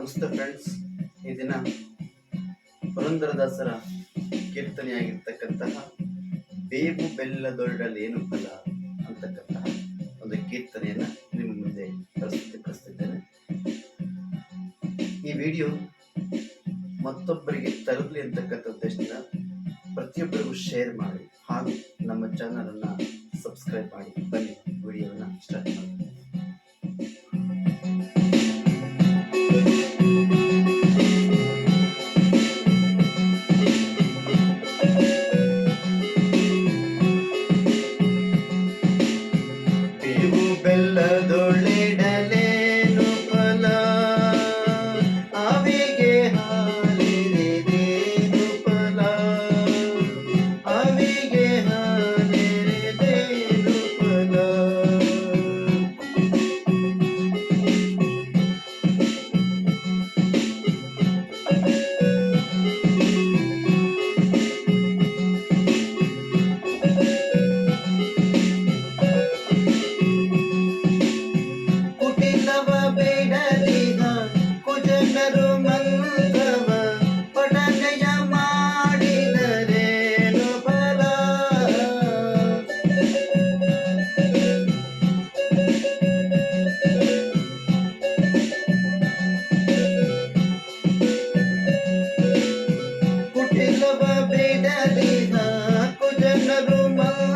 ನಮಸ್ತೆ ಫ್ರೆಂಡ್ಸ್ ಈ ದಿನ ಪುರಂದರದಾಸರ ಕೀರ್ತನೆಯಾಗಿರ್ತಕ್ಕಂತಹ ಬೇವು ಏನು ಫಲ ಅಂತಕ್ಕಂತಹ ಒಂದು ಕೀರ್ತನೆಯನ್ನು ನಿಮ್ಮ ಮುಂದೆ ಪ್ರಸ್ತುತಪಡಿಸ್ತಿದ್ದೇನೆ ಈ ವಿಡಿಯೋ ಮತ್ತೊಬ್ಬರಿಗೆ ತರಲಿ ಅಂತಕ್ಕಂಥ ಉದ್ದೇಶದಿಂದ ಪ್ರತಿಯೊಬ್ಬರಿಗೂ ಶೇರ್ ಮಾಡಿ ಹಾಗೂ ನಮ್ಮ ಚಾನಲನ್ನು ಸಬ್ಸ್ಕ್ರೈಬ್ ಮಾಡಿ. ಬನ್ನಿ ವಿಡಿಯೋನ ಸ್ಟಾರ್ಟ್ mother.